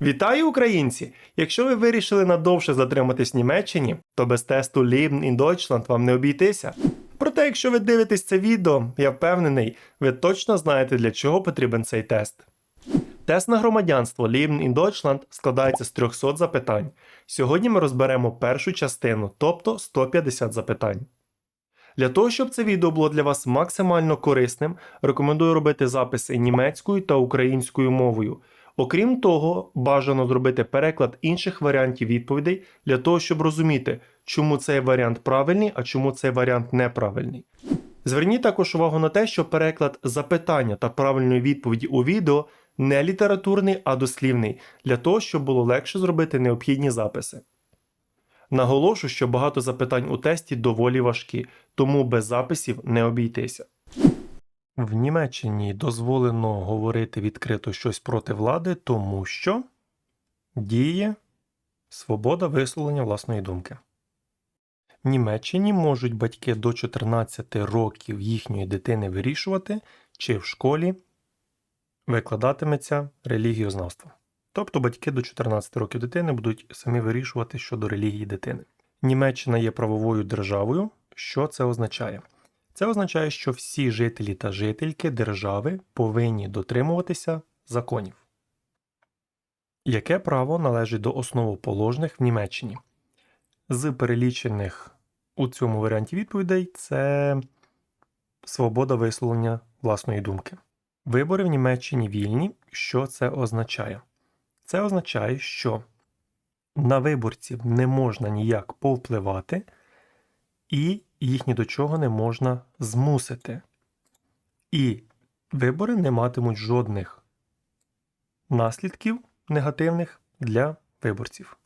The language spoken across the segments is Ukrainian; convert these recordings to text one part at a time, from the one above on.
Вітаю, українці! Якщо ви вирішили надовше затриматись в Німеччині, то без тесту Leben in Deutschland вам не обійтися. Проте, якщо ви дивитесь це відео, я впевнений, ви точно знаєте, для чого потрібен цей тест. Тест на громадянство Leben in Deutschland складається з 300 запитань. Сьогодні ми розберемо першу частину, тобто 150 запитань. Для того, щоб це відео було для вас максимально корисним, рекомендую робити записи німецькою та українською мовою. Окрім того, бажано зробити переклад інших варіантів відповідей для того, щоб розуміти, чому цей варіант правильний, а чому цей варіант неправильний. Зверніть також увагу на те, що переклад запитання та правильної відповіді у відео не літературний, а дослівний, для того, щоб було легше зробити необхідні записи. Наголошу, що багато запитань у тесті доволі важкі, тому без записів не обійтися. В Німеччині дозволено говорити відкрито щось проти влади, тому що діє свобода висловлення власної думки. В Німеччині можуть батьки до 14 років їхньої дитини вирішувати, чи в школі викладатиметься релігіознавство. Тобто батьки до 14 років дитини будуть самі вирішувати щодо релігії дитини. Німеччина є правовою державою. Що це означає? Це означає, що всі жителі та жительки держави повинні дотримуватися законів. Яке право належить до основоположних в Німеччині? З перелічених у цьому варіанті відповідей це свобода висловлення власної думки. Вибори в Німеччині вільні. Що це означає? Це означає, що на виборців не можна ніяк повпливати, і їх ні до чого не можна змусити. І вибори не матимуть жодних наслідків негативних для виборців.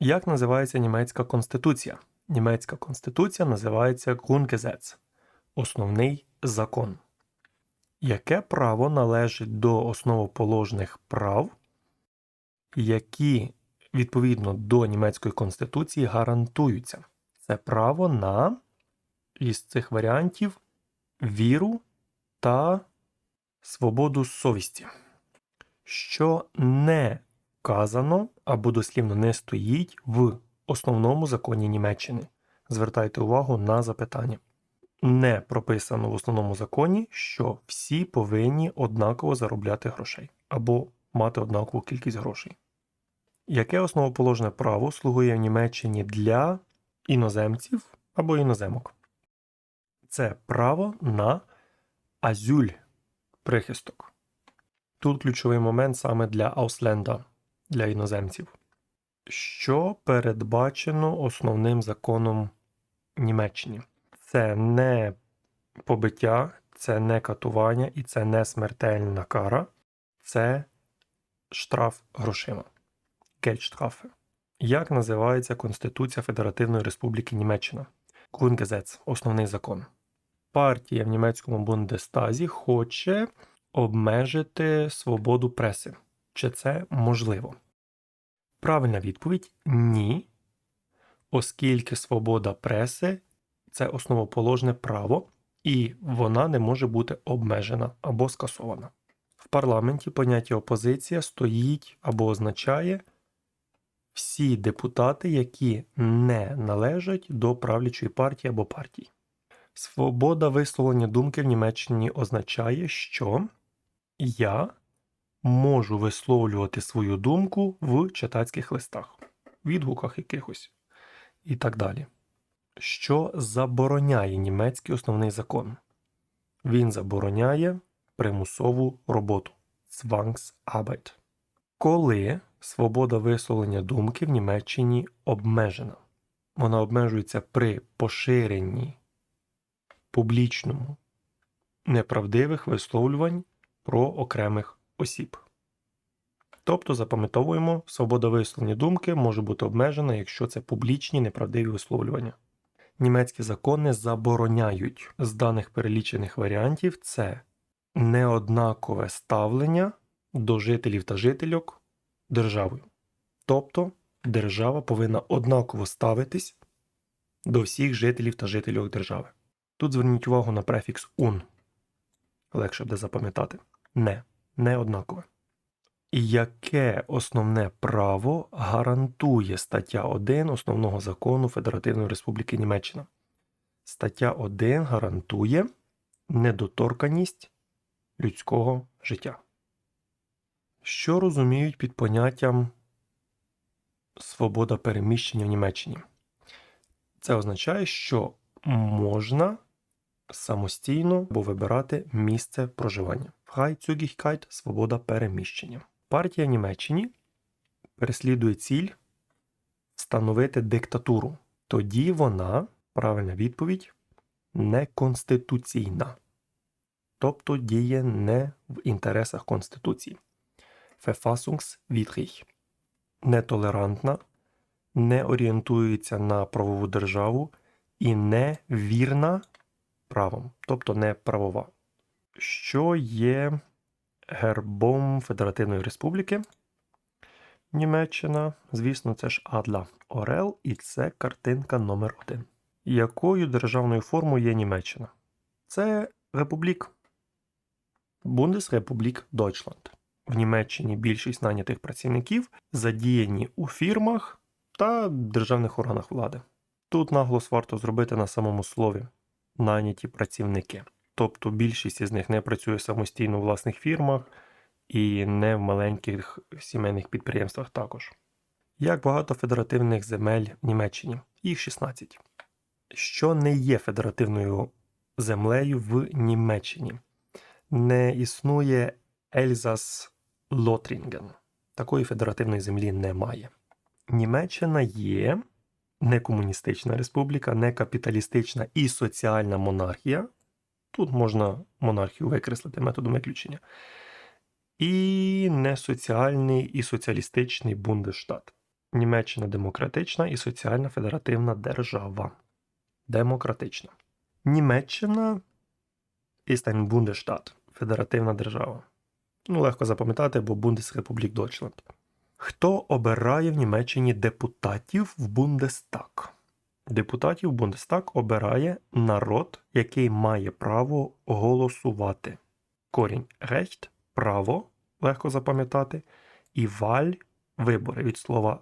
Як називається німецька конституція? Німецька конституція називається Grundgesetz – основний закон. Яке право належить до основоположних прав, які відповідно до німецької конституції гарантуються? Це право на із цих варіантів віру та свободу совісті, що не вказано або дослівно не стоїть в основному законі Німеччини. Звертайте увагу на запитання. Не прописано в основному законі, що всі повинні однаково заробляти грошей або мати однакову кількість грошей. Яке основоположне право слугує в Німеччині для іноземців або іноземок? Це право на азюль прихисток. Тут ключовий момент саме для Аусленда, для іноземців. Що передбачено основним законом Німеччини? Це не побиття, це не катування і це не смертельна кара, це штраф грошима. Гельштрафи. Як називається Конституція Федеративної Республіки Німеччина? Grundgesetz – основний закон. Партія в німецькому Бундестазі хоче обмежити свободу преси. Чи це можливо? Правильна відповідь ні, оскільки свобода преси це основоположне право, і вона не може бути обмежена або скасована. В парламенті поняття опозиція стоїть або означає всі депутати, які не належать до правлячої партії або партій. Свобода висловлення думки в Німеччині означає, що я можу висловлювати свою думку в читацьких листах, відгуках якихось і так далі. Що забороняє німецький основний закон? Він забороняє примусову роботу Zwangsarbeit. Коли свобода висловлення думки в Німеччині обмежена. Вона обмежується при поширенні публічному неправдивих висловлювань про окремих осіб. Тобто запам'ятовуємо, свобода висловлення думки може бути обмежена, якщо це публічні неправдиві висловлювання. Німецькі закони забороняють з даних перелічених варіантів це неоднакове ставлення до жителів та жительок державою. Тобто держава повинна однаково ставитись до всіх жителів та жительок держави. Тут зверніть увагу на префікс un. Легше буде запам'ятати. Не, не однакове. Яке основне право гарантує стаття 1 Основного закону Федеративної Республіки Німеччина? Стаття 1 гарантує недоторканість людського життя. Що розуміють під поняттям свобода переміщення в Німеччині? Це означає, що можна самостійно або вибирати місце проживання. Freizügigkeit – свобода переміщення. Партія в Німеччині переслідує ціль встановити диктатуру. Тоді вона, правильна відповідь, неконституційна. Тобто діє не в інтересах Конституції. Verfassungswidrig. Нетолерантна, не орієнтується на правову державу і не вірна правом, тобто не правова. Що є гербом Федеративної Республіки? Німеччина, звісно, це ж Адла Орел, і це картинка номер 1 Якою державною формою є Німеччина? Це Републік. Бундесрепублік Дойчланд. В Німеччині більшість нанятих працівників задіяні у фірмах та державних органах влади. Тут наголос варто зробити на самому слові наняті працівники. Тобто більшість із них не працює самостійно у власних фірмах і не в маленьких сімейних підприємствах також. Як багато федеративних земель в Німеччині? Їх 16. Що не є федеративною землею в Німеччині? Не існує Ельзас Лотрінген. Такої федеративної землі немає. Німеччина є не комуністична республіка, не капіталістична і соціальна монархія. Тут можна монархію викреслити методом виключення. І не соціальний і соціалістичний Бундесштат. Німеччина демократична і соціальна федеративна держава. Демократична. Німеччина ein Bundesstaat. Федеративна держава. Ну, легко запам'ятати, бо Бундесрепублік Дойчланд. Хто обирає в Німеччині депутатів в Бундестаг? Депутатів Бундестаг обирає народ, який має право голосувати. Корінь речт право легко запам'ятати, і валь вибори від слова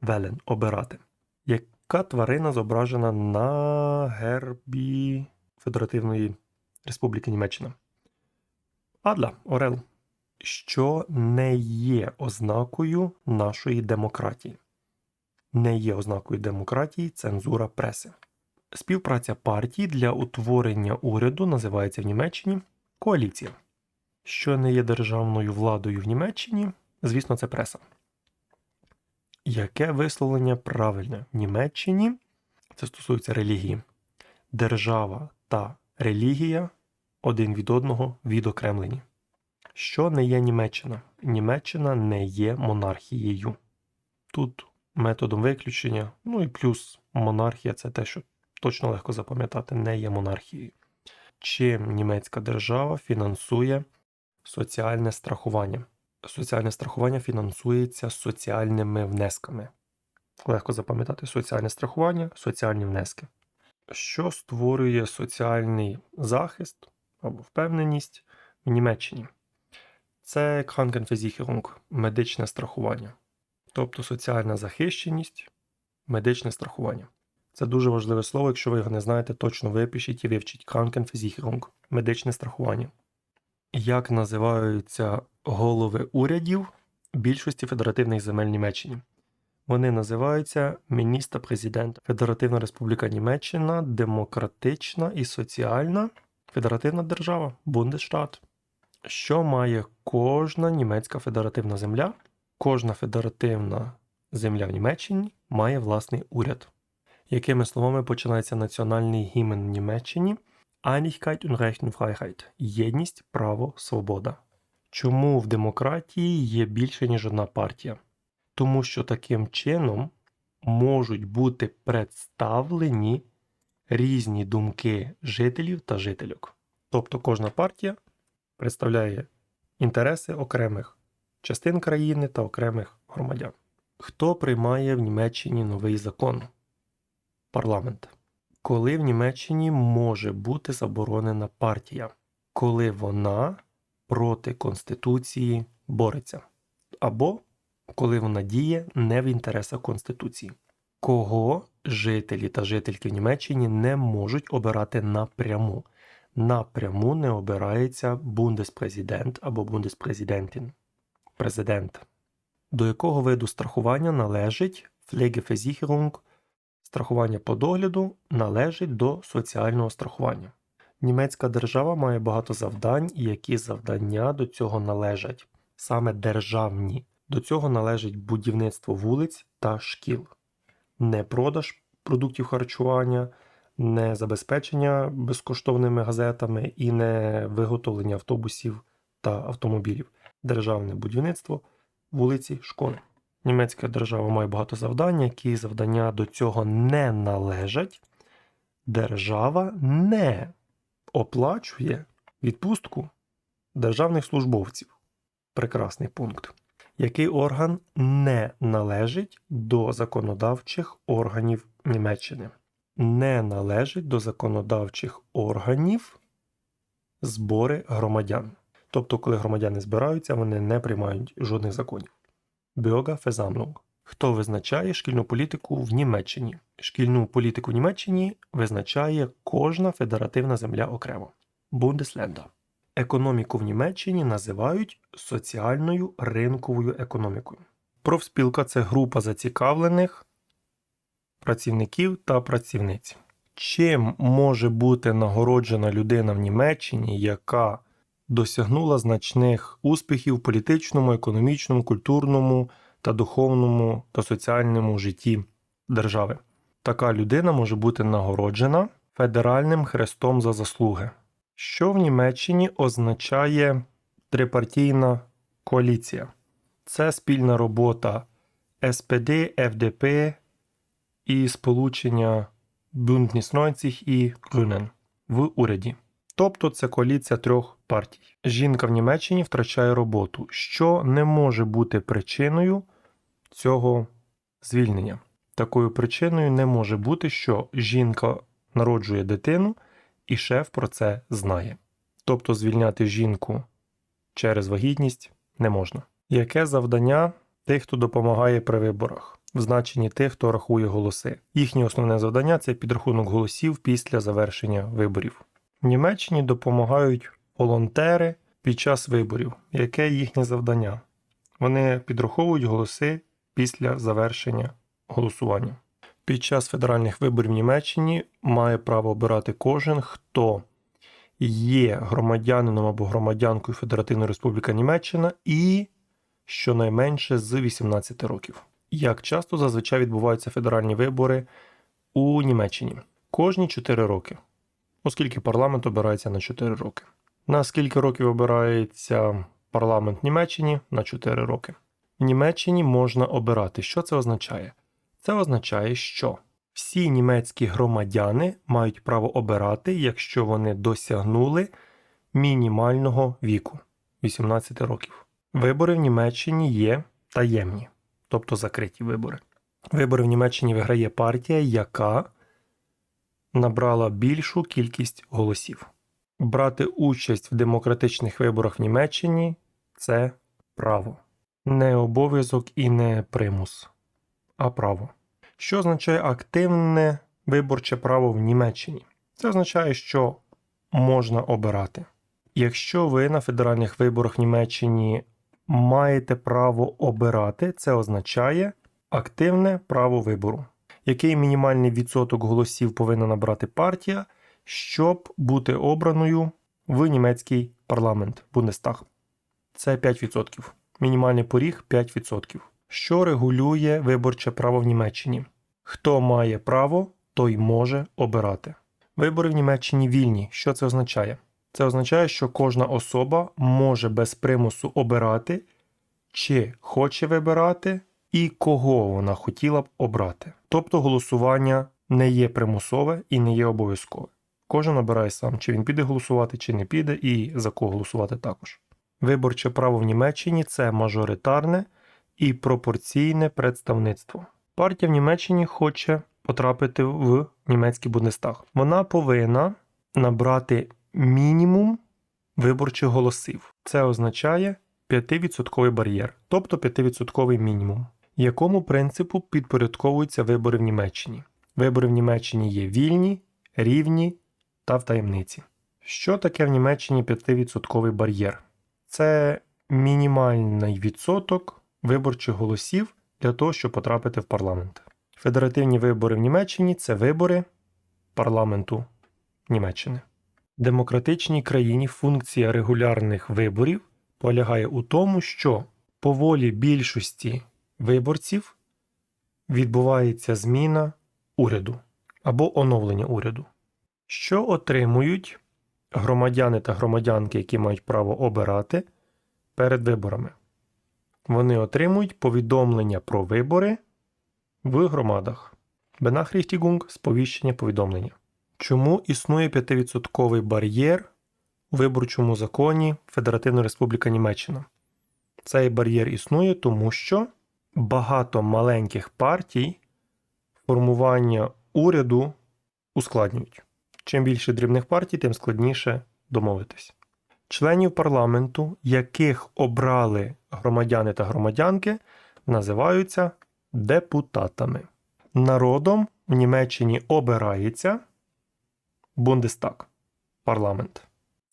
велен обирати. Яка тварина зображена на гербі Федеративної Республіки Німеччина? Адла Орел що не є ознакою нашої демократії. Не є ознакою демократії цензура преси. Співпраця партій для утворення уряду називається в Німеччині коаліція. Що не є державною владою в Німеччині, звісно, це преса. Яке висловлення правильне в Німеччині? Це стосується релігії. Держава та релігія один від одного відокремлені. Що не є Німеччина? Німеччина не є монархією. Тут методом виключення, ну і плюс монархія це те, що точно легко запам'ятати, не є монархією. Чим німецька держава фінансує соціальне страхування? Соціальне страхування фінансується соціальними внесками. Легко запам'ятати соціальне страхування, соціальні внески. Що створює соціальний захист або впевненість в Німеччині? Це Krankenversicherung – медичне страхування, тобто соціальна захищеність, медичне страхування. Це дуже важливе слово, якщо ви його не знаєте, точно випишіть і вивчіть Krankenversicherung – медичне страхування. Як називаються голови урядів більшості федеративних земель Німеччини? Вони називаються міністр президент Федеративна Республіка Німеччина, Демократична і Соціальна Федеративна Держава Бундесштат. Що має кожна німецька федеративна земля? Кожна федеративна земля в Німеччині має власний уряд. Якими словами починається національний гімн в Німеччині? Einigkeit und Recht єдність, право, свобода. Чому в демократії є більше, ніж одна партія? Тому що таким чином можуть бути представлені різні думки жителів та жительок. Тобто кожна партія представляє інтереси окремих частин країни та окремих громадян. Хто приймає в Німеччині новий закон? Парламент. Коли в Німеччині може бути заборонена партія, коли вона проти Конституції бореться. або коли вона діє не в інтересах Конституції. Кого жителі та жительки в Німеччині не можуть обирати напряму. Напряму не обирається бундеспрезидент або бундеспрезидентін. Президент. До якого виду страхування належить Pflegeversicherung, страхування по догляду належить до соціального страхування. Німецька держава має багато завдань, і які завдання до цього належать, саме державні. До цього належить будівництво вулиць та шкіл, не продаж продуктів харчування, не забезпечення безкоштовними газетами і не виготовлення автобусів та автомобілів, державне будівництво, вулиці, школи. Німецька держава має багато завдань, які завдання до цього не належать. Держава не оплачує відпустку державних службовців. Прекрасний пункт. Який орган не належить до законодавчих органів Німеччини? Не належить до законодавчих органів збори громадян. Тобто, коли громадяни збираються, вони не приймають жодних законів. Bürgerversammlung. Хто визначає шкільну політику в Німеччині? Шкільну політику в Німеччині визначає кожна федеративна земля окремо. Бундесленда. Економіку в Німеччині називають соціальною ринковою економікою. Профспілка це група зацікавлених працівників та працівниць. Чим може бути нагороджена людина в Німеччині, яка досягнула значних успіхів в політичному, економічному, культурному та духовному та соціальному житті держави? Така людина може бути нагороджена федеральним хрестом за заслуги. Що в Німеччині означає трипартійна коаліція? Це спільна робота СПД, ФДП і сполучення Bündnis 90 і Grünen в уряді. Тобто це коаліція трьох партій. Жінка в Німеччині втрачає роботу, що не може бути причиною цього звільнення. Такою причиною не може бути, що жінка народжує дитину і шеф про це знає. Тобто звільняти жінку через вагітність не можна. Яке завдання тих, хто допомагає при виборах, в значенні тих, хто рахує голоси? Їхнє основне завдання це підрахунок голосів після завершення виборів. В Німеччині допомагають волонтери під час виборів. Яке їхнє завдання? Вони підраховують голоси після завершення голосування. Під час федеральних виборів в Німеччині має право обирати кожен, хто є громадянином або громадянкою Федеративної Республіки Німеччина і щонайменше з 18 років. Як часто зазвичай відбуваються федеральні вибори у Німеччині? Кожні 4 роки, оскільки парламент обирається на 4 роки. На скільки років обирається парламент в Німеччині? На 4 роки. В Німеччині можна обирати. Що це означає? Це означає, що всі німецькі громадяни мають право обирати, якщо вони досягнули мінімального віку 18 років. Вибори в Німеччині є таємні, тобто закриті вибори. Вибори в Німеччині виграє партія, яка набрала більшу кількість голосів. Брати участь в демократичних виборах в Німеччині це право, не обов'язок і не примус, а право. Що означає активне виборче право в Німеччині? Це означає, що можна обирати. Якщо ви на федеральних виборах в Німеччині маєте право обирати, це означає активне право вибору. Який мінімальний відсоток голосів повинна набрати партія, щоб бути обраною в німецький парламент Бундестаг? Це 5%. Мінімальний поріг 5%. Що регулює виборче право в Німеччині? Хто має право, той може обирати. Вибори в Німеччині вільні. Що це означає? Це означає, що кожна особа може без примусу обирати, чи хоче вибирати, і кого вона хотіла б обрати. Тобто голосування не є примусове і не є обов'язкове. Кожен обирає сам, чи він піде голосувати, чи не піде, і за кого голосувати також. Виборче право в Німеччині це мажоритарне і пропорційне представництво. Партія в Німеччині хоче потрапити в німецький Бундестаг. Вона повинна набрати мінімум виборчих голосів. Це означає 5% бар'єр, тобто 5% мінімум. Якому принципу підпорядковуються вибори в Німеччині? Вибори в Німеччині є вільні, рівні та в таємниці. Що таке в Німеччині 5% бар'єр? Це мінімальний відсоток виборчих голосів для того, щоб потрапити в парламент. Федеративні вибори в Німеччині це вибори парламенту Німеччини. Демократичній країні функція регулярних виборів полягає у тому, що по волі більшості виборців відбувається зміна уряду або оновлення уряду. Що отримують громадяни та громадянки, які мають право обирати перед виборами? Вони отримують повідомлення про вибори в громадах. Benachrichtigung – сповіщення повідомлення. Чому існує 5% бар'єр у виборчому законі Федеративна Республіка Німеччина? Цей бар'єр існує, тому що багато маленьких партій формування уряду ускладнюють. Чим більше дрібних партій, тим складніше домовитись. Членів парламенту, яких обрали громадяни та громадянки, називаються депутатами. Народом в Німеччині обирається Бундестаг парламент.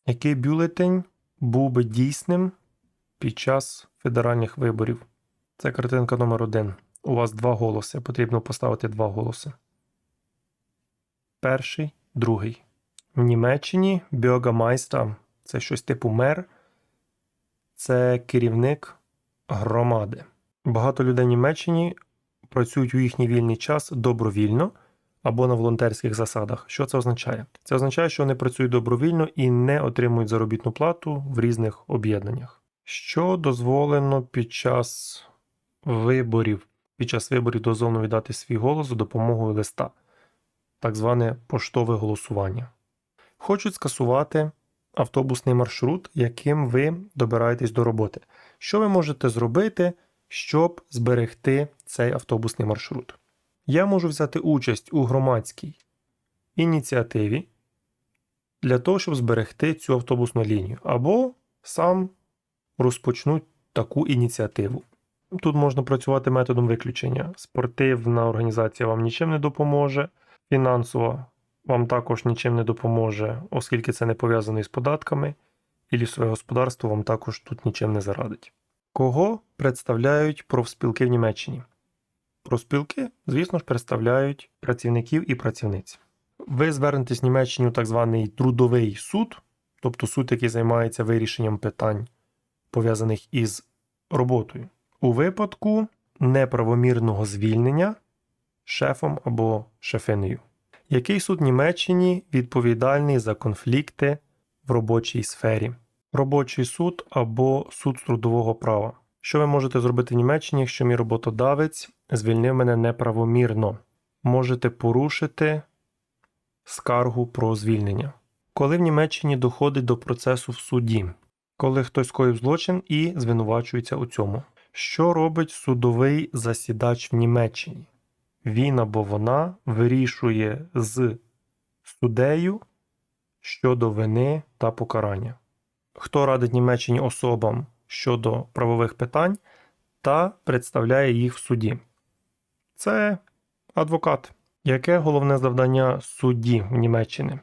Який бюлетень був би дійсним під час федеральних виборів? Це картинка номер один. У вас два голоси. Потрібно поставити два голоси. Перший, другий. В Німеччині Бьогамайстер – це щось типу мер, це керівник громади. Багато людей в Німеччині працюють у їхній вільний час добровільно або на волонтерських засадах. Що це означає? Це означає, що вони працюють добровільно і не отримують заробітну плату в різних об'єднаннях. Що дозволено під час виборів? Під час виборів дозволено віддати свій голос за допомогою листа, так зване поштове голосування. Хочуть скасувати автобусний маршрут, яким ви добираєтесь до роботи. Що ви можете зробити, щоб зберегти цей автобусний маршрут? Я можу взяти участь у громадській ініціативі для того, щоб зберегти цю автобусну лінію, або сам розпочну таку ініціативу. Тут можна працювати методом виключення. Спортивна організація вам нічим не допоможе, фінансова вам також нічим не допоможе, оскільки це не пов'язано із податками, і лісове господарство вам також тут нічим не зарадить. Кого представляють профспілки в Німеччині? Профспілки, звісно ж, представляють працівників і працівниць. Ви звернетесь в Німеччині у так званий трудовий суд, тобто суд, який займається вирішенням питань, пов'язаних із роботою, у випадку неправомірного звільнення шефом або шефинею. Який суд Німеччині відповідальний за конфлікти в робочій сфері? Робочий суд або суд трудового права. Що ви можете зробити в Німеччині, якщо мій роботодавець звільнив мене неправомірно? Можете порушити скаргу про звільнення. Коли в Німеччині доходить до процесу в суді, коли хтось скоїв злочин і звинувачується у цьому. Що робить судовий засідач в Німеччині? Він або вона вирішує з суддею щодо вини та покарання. Хто радить Німеччині особам щодо правових питань та представляє їх в суді? Це адвокат. Яке головне завдання судді в Німеччині?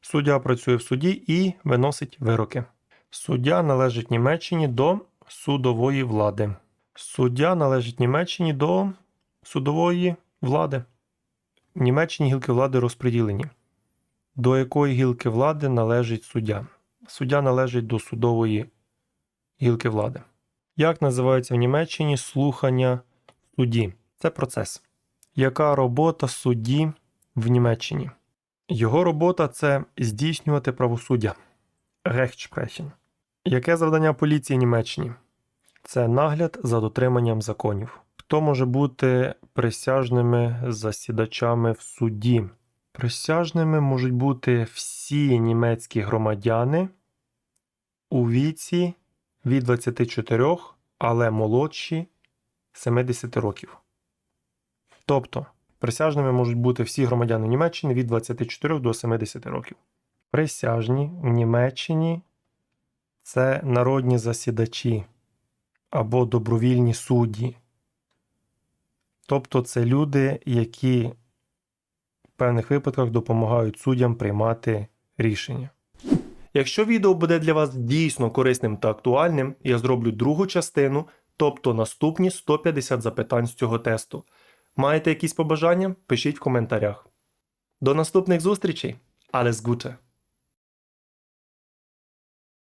Суддя працює в суді і виносить вироки. Суддя належить Німеччині до судової влади. Суддя належить Німеччині до судової влади. В Німеччині гілки влади розподілені. До якої гілки влади належить суддя? Суддя належить до судової гілки влади. Як називається в Німеччині слухання судді? Це процес. Яка робота судді в Німеччині? Його робота це здійснювати правосуддя. Rechtsprechen. Яке завдання поліції в Німеччині? Це нагляд за дотриманням законів. Хто може бути присяжними засідачами в суді? Присяжними можуть бути всі німецькі громадяни у віці від 24, але молодші 70 років. Тобто, присяжними можуть бути всі громадяни Німеччини від 24 до 70 років. Присяжні в Німеччині це народні засідачі або добровільні судді. Тобто це люди, які в певних випадках допомагають суддям приймати рішення. Якщо відео буде для вас дійсно корисним та актуальним, я зроблю другу частину, тобто наступні 150 запитань з цього тесту. Маєте якісь побажання? Пишіть в коментарях. До наступних зустрічей! Alles Gute!